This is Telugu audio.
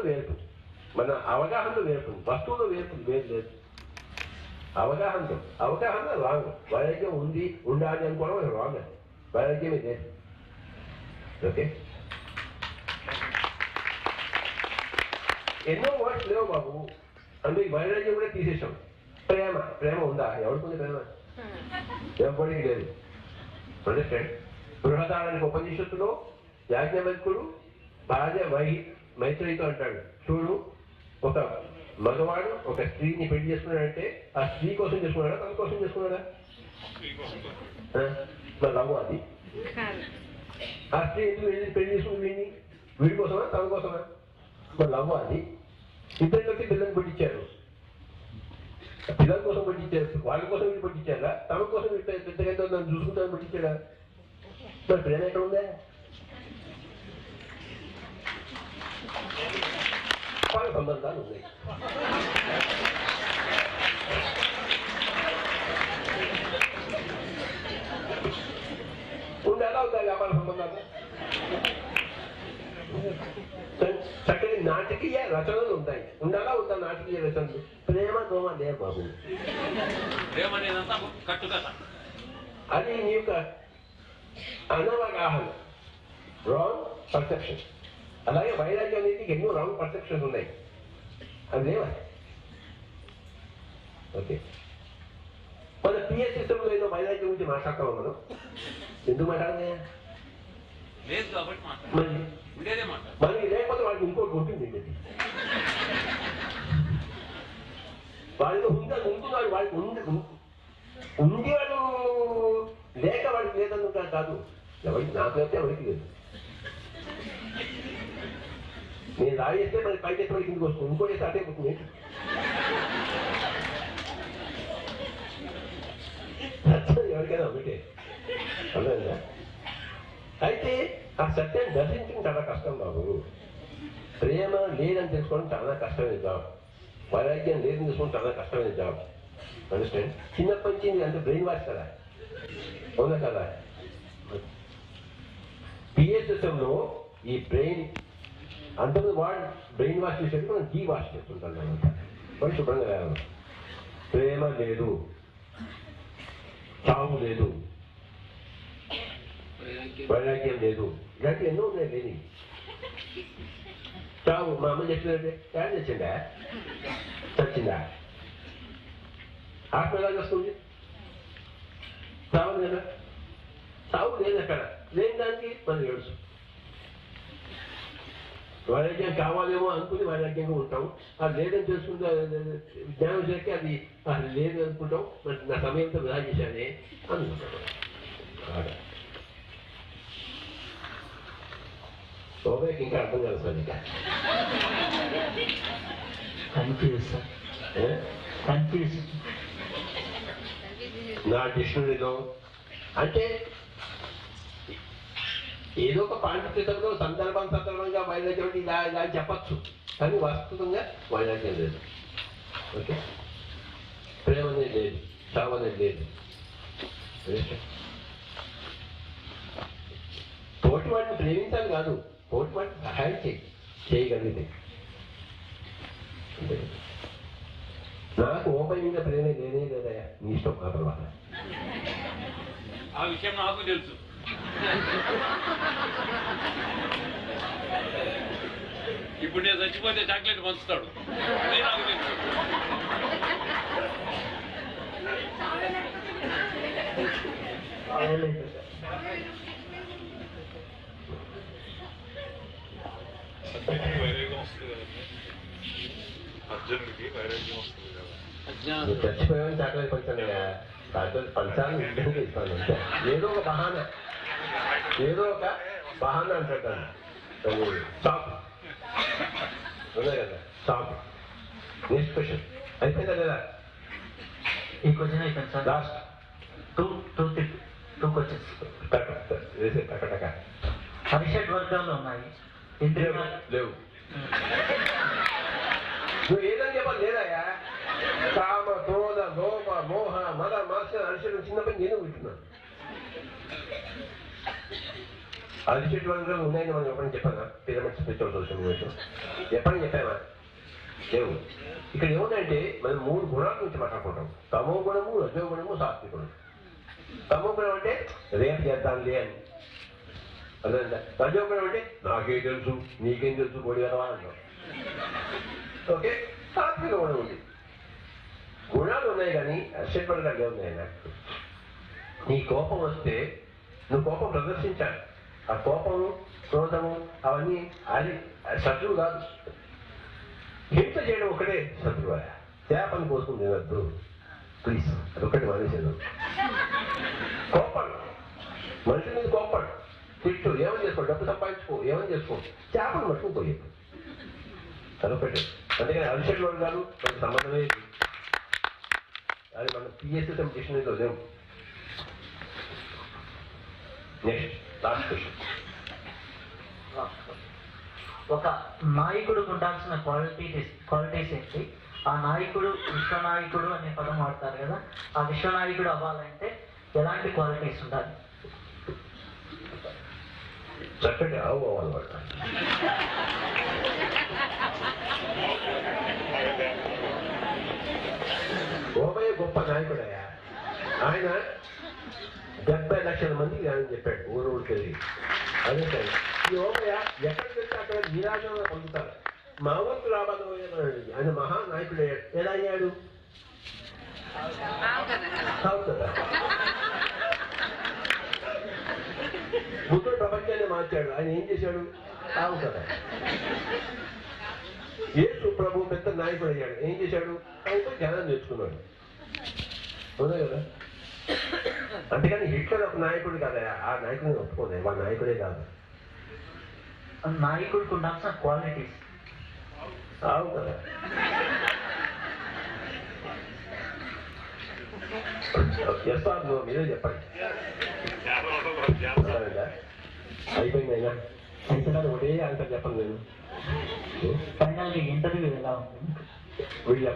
వేరు మన అవగాహనలో వేరు వస్తువులో వేరు వేరు లేదు. అవగాహనతో అవగాహన రాంగ్. వైరాగ్యం ఉంది ఉండాలి అనుకోవడం అది రాంగ్ అది. వైరాగ్యమే లేదు. ఓకే? ఎన్నో వర్డ్స్ లేవు బాబు. అందులో ఈ వైరాగ్యం కూడా తీసేసాం. ప్రేమ. ప్రేమ ఉందా? ఎవరికి ప్రేమ? ఎవరికి లేదు. అండర్స్టాండ్? బృహదారానికి ఉపనిషత్తులో యాజ్ఞవల్కుడు భార్య వై మైత్రితో అంటాడు చూడు ఒక మగవాడు ఒక స్త్రీని పెళ్ళి చేసుకున్నాడంటే ఆ స్త్రీ కోసం చేసుకున్నాడా తన కోసం చేసుకున్నాడా? మరి లవ్ అది. ఆ స్త్రీ ఎందుకు వెళ్ళి పెళ్ళి చేసుకుని వీడిని? వీడి కోసమా తన కోసమా? మరి లవ్ అది. ఇద్దరు కలిసి పిల్లల్ని పుట్టించారు. పిల్లల కోసం పుట్టించారు వాళ్ళ కోసం వీళ్ళు పుట్టించారా? తమ కోసం పెద్దగా నన్ను చూసుకుంటాను పుట్టించారా మరి ప్రేమ ఎక్కడ ఉందా? వాళ్ళ సంబంధాలు ఉన్నాయి ఉండాలా ఉందా వ్యాపార సంబంధాలు చక్కటి నాటకీయ రచనలు ఉంటాయి ఉండాలా ఉందా నాటకీయ రచనలు ప్రేమ దోమ లే బాబు ప్రేమ అనేదంతా కట్టుకథ అది నీ యొక్క అనవగాహన రాంగ్ పర్సెప్షన్ అలాగే వైరాగ్యం అనేది ఎన్నో రాంగ్ పర్సెప్షన్స్ ఉన్నాయి. అది లేవా? ఓకే. మన పిఎస్ సిస్టంలో ఏదో వైరాగ్యం గురించి మాట్లాడతాం మనం? ఎందుకు మాట్లాడమే లేదు కాబట్టి మాట్లాడు. మరి లేకపోతే వాళ్ళకి ఇంకోటి ఉంటుంది వాళ్ళతో ఉందా ఉంటున్నారు వాళ్ళకి ఉంది వాళ్ళు లేక వాడికి లేదన్ను కాదు. ఎవరికి నాకు లేకపోతే ఎవరికి లేదు. నేను రాయేస్తే మరి పైకి ఎత్తే కిందకి వస్తుంది. ఇంకోటి వేస్తే అటే పోతుంది. ఎవరికైనా ఒకటే. అర్థమైందా? అయితే ఆ సత్యాన్ని దర్శించడం చాలా కష్టం బాబు. ప్రేమ లేదని తెలుసుకోవడం చాలా కష్టమైన జాబ్. వైరాగ్యం లేదని తెలుసుకోవడం చాలా కష్టమైన జాబ్. అండర్స్టాండ్ చిన్నప్పటి నుంచి ఇది అంటే బ్రెయిన్ వాష్ కదా. అవునా కదా? పిఎస్ఎస్ఎంలో ఈ బ్రెయిన్ అంతకుముందు వాడు బ్రెయిన్ వాష్ చేసేది మనం డీ వాష్ చేస్తుంటాం అనమాట వాడు శుభ్రంగా రాయాలి ప్రేమ లేదు చావు లేదు వైరాగ్యం లేదు ఇలాంటి ఎన్నో ఉన్నాయి లేని చావు మా అమ్మ చెప్పినట్టే యాడ్ తెచ్చిందా చచ్చిందా ఆత్మ ఎలా వస్తుంది చావు లేదా చావు లేదు అక్కడ లేని దానికి మనం ఏడుసు వైరాగ్యం కావాలేమో అనుకుని వైరాగ్యంగా ఉంటాం అది లేదని తెలుసుకుంటే జ్ఞానం చేస్తే అది అది లేదు అనుకుంటాం మరి నా సమయంతో వృధా చేశానే అనుకుంటాం ఇంకా అర్థం కాదు సార్ ఇంకా. Confuse sir? కన్ఫ్యూజ్ నా డిక్షనరీలో. అంటే ఏదో ఒక పాండిత్యతంలో సందర్భం సందర్భంగా వైరాగ్యం ఇలా ఇలా చెప్పచ్చు. కానీ వాస్తవంగా వైరాగ్యం లేదు. ఓకే? ప్రేమ అనేది లేదు శ్రమ అనేది లేదు పోటీ వాడిని ప్రేమించాలి కాదు. పోటీ వాడిని సహాయం చేయి. చేయగలిగితే. నాకు ఓపెన్ మీద ప్రేమే లేనే లేదయా నీ ఇష్టం ఆ తర్వాత. ఆ విషయం నాకు తెలుసు. ఇప్పుడు నేను చచ్చిపోతే చాక్లెట్ పంచుతాడు. వైరాగ్యం వస్తుంది కదండి అర్జునుడికి వైరాగ్యం వస్తుంది కదా. నువ్వు చచ్చిపోయావని చాక్లెట్ ఇస్తాను అంతే ఏదో ఒక బహానా ఏదో ఒక బహానా అంటాను స్టాప్ ఉన్నాయి కదా. స్టాప్ నెక్స్ట్ క్వశ్చన్ అయిపోయిందా లేదా? ఈ క్వశ్చన్ అయిపోయింది sir. Last two two two questions టక పరిషత్ వర్గాల్లో ఉన్నాయి. ఇంద్రియ లేవు నువ్వు ఏదని చెప్పాలి లేదయ్యా? కామ క్రోధ లోప మోహ మద మత్స అనుసరణ చిన్నప్పటి నేను వింటున్నాను అరిషడ్ వర్గాలు ఉన్నాయని మనం ఎప్పుడైనా చెప్పాను పిరమిడ్ స్పిరిచువల్ సొల్యూషన్ గురించి ఎప్పుడైనా చెప్పామా? లేవు. ఇక్కడ ఏముందంటే మనం మూడు గుణాల గురించి మాట్లాడుకుంటాం. తమో గుణము రజో గుణము సాత్విక గుణం. తమో గుణం అంటే రేపు చేద్దాంలే అని. అదే రజో గుణం అంటే నాకేం తెలుసు నీకేం తెలుసు కొడి కదా అంటాం. ఓకే? సాత్విక గుణం ఉంది. గుణాలు ఉన్నాయి కానీ అరిషడ్ లేవు నాయన నీ కోపం వస్తే నువ్వు కోపం ప్రదర్శించాలి. ఆ కోపము క్రోధము అవన్నీ అది శత్రువు కాదు. హింస చేయడం ఒకటే శత్రువు చేపని కోసం తినద్దు ప్లీజ్ అదొకటి మానేసేది కోపడు మనిషి మీద కోపడు తిట్టు. ఏమని చేసుకో? డబ్బు సంపాదించుకో. ఏమని చేసుకో? చేపను మట్టుకు పోయేది. అదొకటి అందుకని అభిషేక్ వాళ్ళు మనకి సంబంధమే లేదు. అది మన పిఎస్ఎస్ఎం డిక్షనరీలో లేవు. నెక్స్ట్ లాస్ట్ క్వశ్చన్ ఒక నాయకుడికి ఉండాల్సిన క్వాలిటీస్ క్వాలిటీస్ ఏంటి? ఆ నాయకుడు విశ్వనాయకుడు అనే పదం వాడతారు కదా ఆ విశ్వనాయకుడు అవ్వాలంటే ఎలాంటి క్వాలిటీస్ ఉండాలి? చక్కటి ఆవు అవ్వాలన్నమాట ఓమయ్య గొప్ప నాయకుడయ్యా. ఆయన డెబ్బై లక్షల మందికి ఆయన చెప్పాడు ఊరు ఊరికి వెళ్ళి. అదే సార్ ఈ ఓమయ్య ఎక్కడికి వెళ్తే అక్కడ నిరాశంగా పొందుతారు మా ఊరికి రాబోయే ఆయన మహా నాయకుడు అయ్యాడు. ఎలా అయ్యాడు? అవును కదా ప్రపంచాన్ని మార్చాడు. ఆయన ఏం చేశాడు? ఆవు కదా యేసు ప్రభు పెద్ద నాయకుడు అయ్యాడు. ఏం చేశాడు? ఆయనతో జ్ఞానం తెచ్చుకున్నాడు అవునా కదా? అంతేగాని హిట్లర్ ఒక నాయకుడు కదా? ఆ నాయకుడిని ఒప్పుకోలేదు వాడు నాయకుడే కాదు. నాయకుడికి ఉండాల్సిన క్వాలిటీస్ ఆవు కదా. ఎస్ ఆర్ నో మీరే చెప్పండి. అర్థమైందా? అయిపోయింది అయినా ఇంతకాదు ఒకటే ఆన్సర్ చెప్పండి నేను. ఫైనల్గా ఇంటర్వ్యూ ఎలా ఉంది? వీళ్ళు